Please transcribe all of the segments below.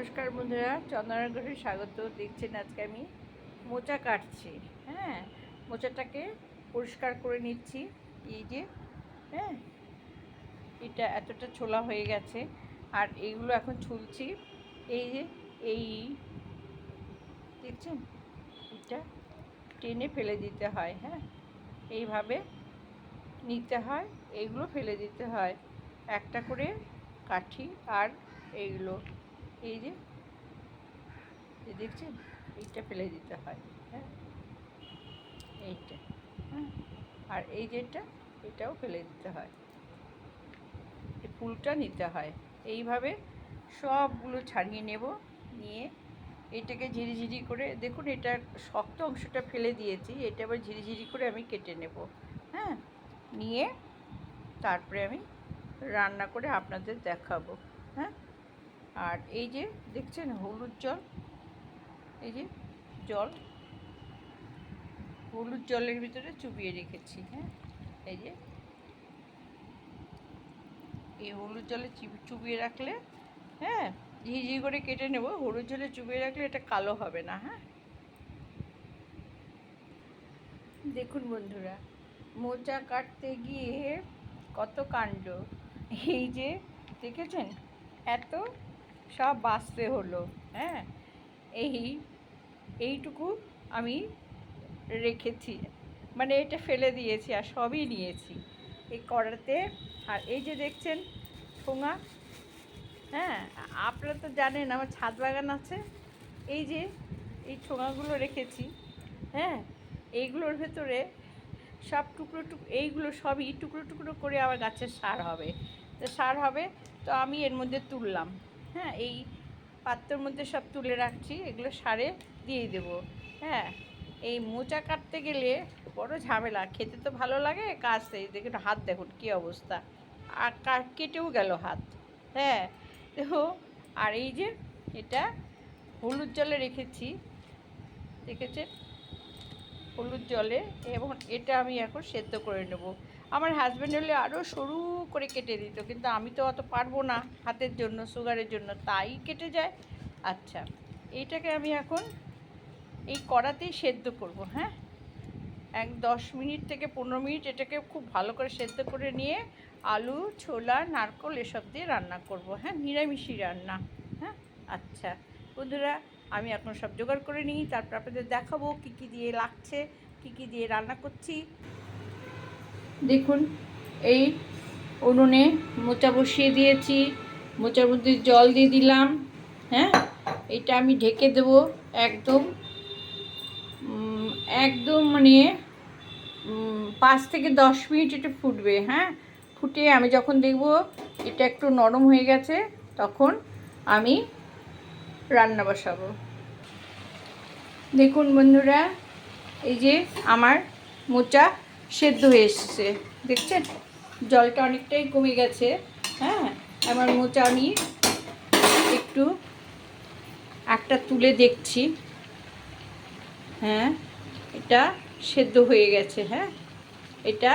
নমস্কার বন্ধুরা চন্দননগরে স্বাগত দেখছেন আজকে আমি। মোচা কাটছি হ্যাঁ? মোচাটাকে পরিষ্কার করে নিচ্ছি, এই যে হ্যাঁ? এটা এতটা ছোলা হয়ে গেছে, আর এইগুলো এখন ছুলছি। এই যে, এই, দেখছেন? এটা টেনে ফেলে দিতে হয় হ্যাঁ? এইভাবে নিতে হয়, এইগুলো ফেলে দিতে হয়। একটা করে কাঠি আর এইগুলো। এই যে, এই দেখছেন? এইটা ফেলে দিতে হয় হ্যাঁ? এইটা হ্যাঁ আর এই যেটা, এটাও ফেলে দিতে হয়। এই ফুলটা নিতে হয়। এইভাবে সবগুলো ছাড়িয়ে নেব, নিয়ে এটাকে ঝিরিঝিরি করে, দেখুন এটা শক্ত অংশটা ফেলে দিয়েছি, এটা আবার ঝিরিঝিরি করে আমি কেটে নেব হ্যাঁ? নিয়ে তারপরে আমি রান্না করে আপনাদের দেখাবো হ্যাঁ? আর এই যে দেখছেন হলুদ জল? এই যে জল। হলুদ জলের ভিতরে চুবিয়ে রেখেছি হ্যাঁ? এই যে। এই হলুদ জলে চিবি- চুবিয়ে রাখলে হ্যাঁ? ঝিঝি করে কেটে নেব। হলুদ জলে চুবিয়ে রাখলে এটা কালো হবে না হ্যাঁ? দেখুন বন্ধুরা মোচা কাটতে গিয়ে কত কাণ্ড। এই যে, দেখেছেন? এত সব বাঁচতে হলো হ্যাঁ? এই, এইটুকু আমি রেখেছি। মানে এটা ফেলে দিয়েছি আর সবই নিয়েছি এই কড়াতে। আর এই যে দেখছেন ঠোঙা হ্যাঁ? আপনারা তো জানেন আমার ছাদ বাগান আছে। এই যে, এই ঠোঙাগুলো রেখেছি হ্যাঁ? এইগুলোর ভেতরে সব টুকরো টুক, এইগুলো সবই টুকরো টুকরো করে আমার গাছের সার হবে। তো সার হবে, তো আমি এর মধ্যে তুললাম। হ্যাঁ এই পাত্রের মধ্যে সব তুলে রাখছি, এগুলো সারে দিয়ে দেব। হ্যাঁ এই মোচা কাটতে গেলে বড় ঝামেলা, খেতে তো ভালো লাগে কাটতে দেখুন, হাত দেখুন কী অবস্থা। আর কেটেও গেল হাত। হ্যাঁ তো আর এই যে এটা হলুদ জলে রেখেছি দেখেছেন হলুদ জলে, এবং এটা আমি এখন সেদ্ধ করে নেব। আমার হাজব্যান্ড হলে আরও সরু করে কেটে দিত, কিন্তু আমি তো অত পারব না হাতের জন্য সুগারের জন্য, তাই কেটে যায়। আচ্ছা এইটাকে আমি এখন এই কড়াতেই সেদ্ধ করব হ্যাঁ? এক দশ মিনিট থেকে পনেরো মিনিট এটাকে খুব ভালো করে সেদ্ধ করে নিয়ে আলু, ছোলা, নারকল এসব দিয়ে রান্না করব হ্যাঁ? নিরামিষই রান্না হ্যাঁ? আচ্ছা বন্ধুরা, আমি এখন সব জোগাড় করে নিই, তারপর আপনাদের দেখাবো কী কী দিয়ে লাগছে, কী কী দিয়ে রান্না করছি। দেখুন, এই উনুনে মোচা বসিয়ে দিয়েছি, মোচার মধ্যে জল দিয়ে দিলাম হ্যাঁ? এটা আমি ঢেকে দেবো একদম একদম মানে পাঁচ থেকে দশ মিনিট এটা ফুটবে হ্যাঁ? ফুটে আমি যখন দেখব এটা একটু নরম হয়ে গেছে, তখন আমি রান্না বসাবো। দেখুন বন্ধুরা, এই যে আমার মোচা সেদ্ধ হয়ে এসছে। দেখছেন? জলটা অনেকটাই কমে গেছে। হ্যাঁ আমার মোচা আমি একটু একটা তুলে দেখছি। হ্যাঁ এটা সেদ্ধ হয়ে গেছে। হ্যাঁ এটা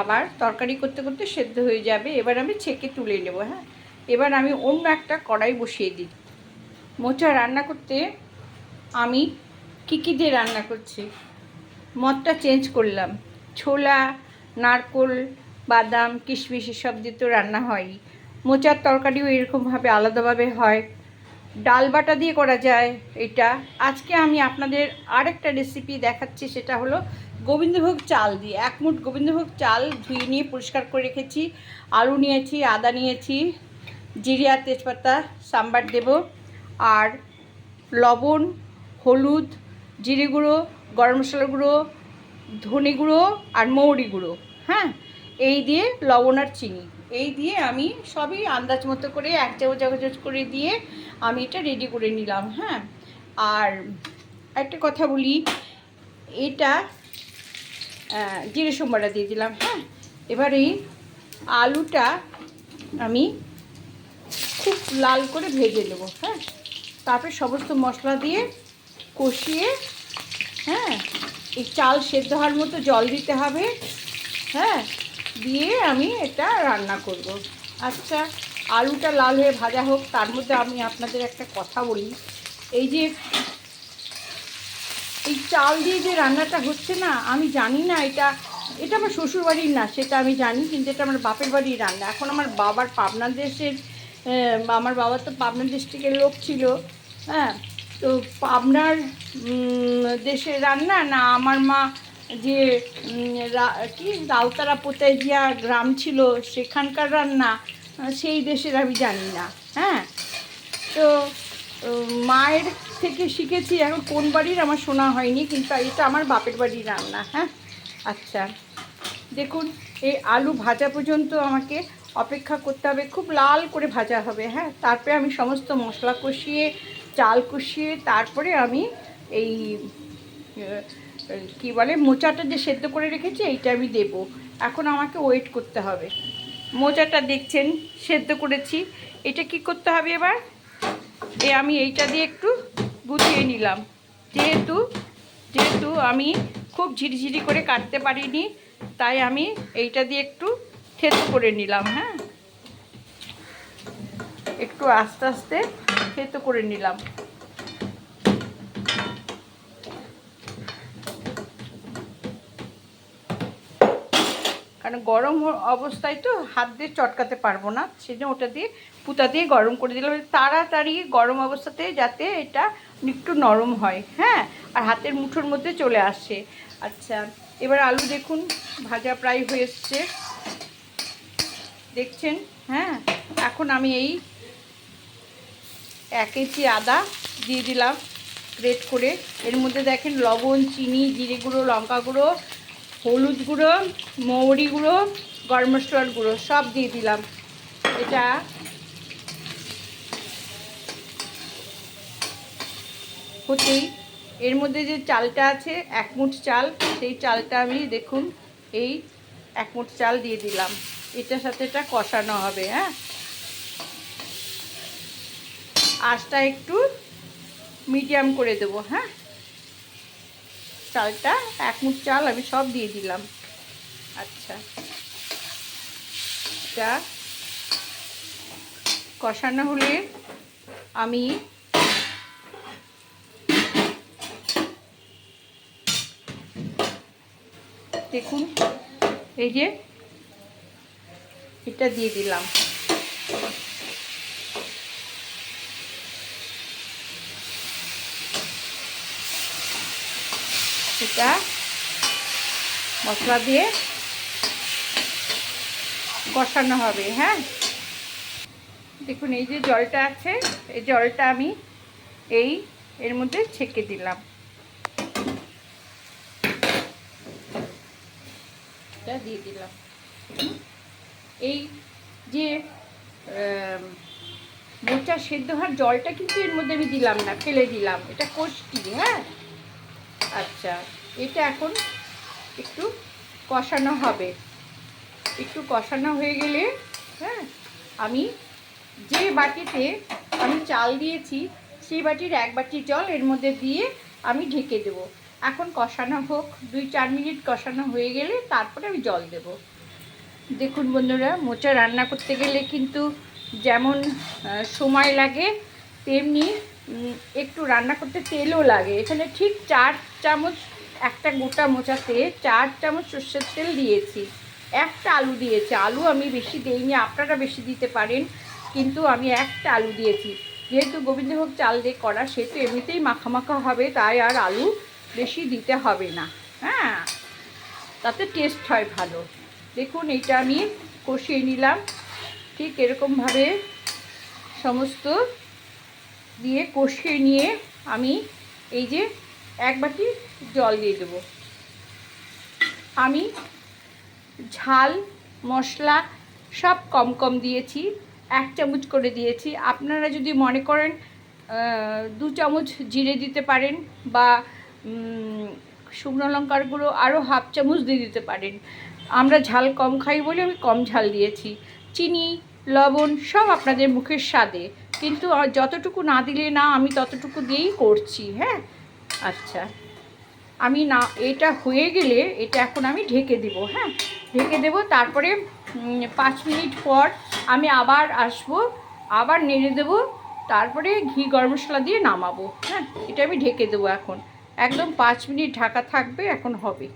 আবার তরকারি করতে করতে সেদ্ধ হয়ে যাবে। এবার আমি ছেঁকে তুলে নেব। হ্যাঁ এবার আমি অন্য একটা কড়াই বসিয়ে দিই। মোচা রান্না করতে আমি কী কী দিয়ে রান্না করছি? মদটা চেঞ্জ করলাম। ছোলা, নারকোল, বাদাম, কিশমিশ এসব দিয়ে তো রান্না হয়। মোচার তরকারিও এরকমভাবে আলাদাভাবে হয়। ডাল বাটা দিয়ে করা যায় এটা। আজকে আমি আপনাদের আরেকটা রেসিপি দেখাচ্ছি, সেটা হলো গোবিন্দভোগ চাল দিয়ে। এক মুঠ গোবিন্দভোগ চাল ধুয়ে নিয়ে পরিষ্কার করে রেখেছি। আলু নিয়েছি, আদা নিয়েছি জিরিয়া তেজপাতা, সাম্বার দেব আর লবণ, হলুদ, জিরে গুঁড়ো, গরম মশলা গুঁড়ো ধনে গুঁড়ো আর মৌরি গুঁড়ো হ্যাঁ? এই দিয়ে লবণ আর চিনি। এই দিয়ে আমি সবই আন্দাজ মতো করে এক চামচ এক চামচ করে দিয়ে আমি এটা রেডি করে নিলাম হ্যাঁ? আর একটা কথা বলি, এটা জিরে সোমবারটা দিয়ে দিলাম হ্যাঁ? এবার এই আলুটা আমি খুব লাল করে ভেজে নেব হ্যাঁ? তারপরে সমস্ত মশলা দিয়ে কষিয়ে হ্যাঁ? এই চাল সেদ্ধ হওয়ার মতো জল দিতে হবে। হ্যাঁ দিয়ে আমি এটা রান্না করব। আচ্ছা আলুটা লাল হয়ে ভাজা হোক, তার মধ্যে আমি আপনাদের একটা কথা বলি। এই যে, এই চাল দিয়ে যে রান্নাটা হচ্ছে না, আমি জানি না এটা এটা আমার শ্বশুরবাড়ির না, সেটা আমি জানি, কিন্তু এটা আমার বাপের বাড়ির রান্না। এখন আমার বাবার পাবনা দেশের আমার বাবার তো পাবনা ডিস্ট্রিক্টের লোক ছিল হ্যাঁ। তো আপনার দেশের রান্না না, আমার মা যে কি রাউতারা পোতাইজিয়া গ্রাম ছিল, সেখানকার রান্না, সেই দেশের আমি জানি না হ্যাঁ? তো মায়ের থেকে শিখেছি এখন কোন বাড়ির আমার শোনা হয়নি, কিন্তু এটা আমার বাপের বাড়ির রান্না হ্যাঁ? আচ্ছা দেখুন, এই আলু ভাজা পর্যন্ত আমাকে অপেক্ষা করতে হবে, খুব লাল করে ভাজা হবে হ্যাঁ? তারপরে আমি সমস্ত মশলা কষিয়ে চাল কষিয়ে তারপরে আমি এই কি বলে, মোচাটা যে সেদ্ধ করে রেখেছি, এইটা আমি দেব। এখন আমাকে ওয়েট করতে হবে। মোচাটা দেখছেন, সেদ্ধ করেছি। এটা কি করতে হবে এবার? এ আমি এইটা দিয়ে একটু গুছিয়ে নিলাম। যেহেতু যেহেতু আমি খুব ঝিরিঝিরি করে কাটতে পারিনি, তাই আমি এইটা দিয়ে একটু থেতো করে নিলাম হ্যাঁ? একটু আস্তে আস্তে থেতো করে নিলাম। কারণ গরম অবস্থায় তো হাত দিয়ে চটকাতে পারব না, সেজন্য ওটা দিয়ে পুতা দিয়ে গরম করে দিলাম। তাড়াতাড়ি গরম অবস্থাতে যাতে এটা একটু নরম হয় হ্যাঁ? আর হাতের মুঠোর মধ্যে চলে আসে। আচ্ছা এবার আলু দেখুন, ভাজা প্রায় হয়ে এসছে। দেখছেন হ্যাঁ? এখন আমি এই এক ইঞ্চি আদা দিয়ে দিলাম গ্রেট করে। এর মধ্যে দেখেন লবণ, চিনি, জিরে গুঁড়ো, লঙ্কা গুঁড়ো, হলুদ গুঁড়ো, মৌরি গুঁড়ো, গরম মশলার গুঁড়ো সব দিয়ে দিলাম। এটা হতেই। এর মধ্যে যে চালটা আছে, এক মুঠ চাল, সেই চালটা আমি দেখুন, এই এক মুঠ চাল দিয়ে দিলাম। এটার সাথে এটা কষানো হবে হ্যাঁ? আঁচটা একটু মিডিয়াম করে দেবো হ্যাঁ? চালটা, এক মুঠ চাল আমি সব দিয়ে দিলাম। আচ্ছা। এটা কষানো হলে আমি দেখুন, এই যে এটা দিয়ে দিলাম। এটা মশলা দিয়ে কষানো হবে হ্যাঁ? দেখুন, এই যে জলটা আছে, এই জলটা আমি এই এর মধ্যে ছেঁকে দিলাম। দিয়ে দিলাম। এই যে মোচা সেদ্ধ হওয়ার জলটা কিন্তু এর মধ্যে আমি দিলাম না, ফেলে দিলাম। এটা কষ্টি হ্যাঁ? আচ্ছা। এটা এখন একটু কষানো হবে। একটু কষানো হয়ে গেলে হ্যাঁ আমি যে বাটিতে আমি চাল দিয়েছি, সেই বাটির এক বাটি জল এর মধ্যে দিয়ে আমি ঢেকে দেব। এখন কষানো হোক, দুই চার মিনিট কষানো হয়ে গেলে তারপরে আমি জল দেব। দেখুন বন্ধুরা, মোচা রান্না করতে গেলে কিন্তু যেমন সময় লাগে, তেমনি একটু রান্না করতে তেলও লাগে। এখানে ঠিক চার চামচ একটা গোটা মোচাতে চার চামচ সর্ষের তেল দিয়েছি। একটা আলু দিয়েছি। আলু আমি বেশি দেইনি, আপনারা বেশি দিতে পারেন, কিন্তু আমি একটা আলু দিয়েছি। যেহেতু গোবিন্দভোগ চাল দিয়ে করা সেহেতু এমনিতেই মাখা মাখা হবে, তাই আর আলু বেশি দিতে হবে না। হ্যাঁ তাতে টেস্ট হয় ভালো। দেখুন, এটা আমি কষিয়ে নিলাম। ঠিক এরকমভাবে সমস্ত দিয়ে কষিয়ে নিয়ে আমি এই যে এক বাটি জল দিয়ে দেবো। আমি ঝাল, মশলা সব কম কম দিয়েছি, এক চামচ করে দিয়েছি। আপনারা যদি মনে করেন দু চামচ জিরে দিতে পারেন বা শুকনো লঙ্কার গুঁড়ো আরও হাফ চামচ দিয়ে দিতে পারেন। আমরা ঝাল কম খাই বলে আমি কম ঝাল দিয়েছি। চিনি, লবণ সব আপনাদের মুখের স্বাদে। কিন্তু যতটুকু না দিলে না আমি ততটুকু দিয়েই করছি হ্যাঁ? আচ্ছা। আমি না, এটা হয়ে গেলে এটা এখন আমি ঢেকে দেবো হ্যাঁ? ঢেকে দেবো, তারপরে পাঁচ মিনিট পর আমি আবার আসব, আবার নেড়ে দেব, তারপরে ঘি গরম মশলা দিয়ে নামাবো হ্যাঁ? এটা আমি ঢেকে দেবো এখন। একদম পাঁচ মিনিট ঢাকা থাকবে, এখন হবে।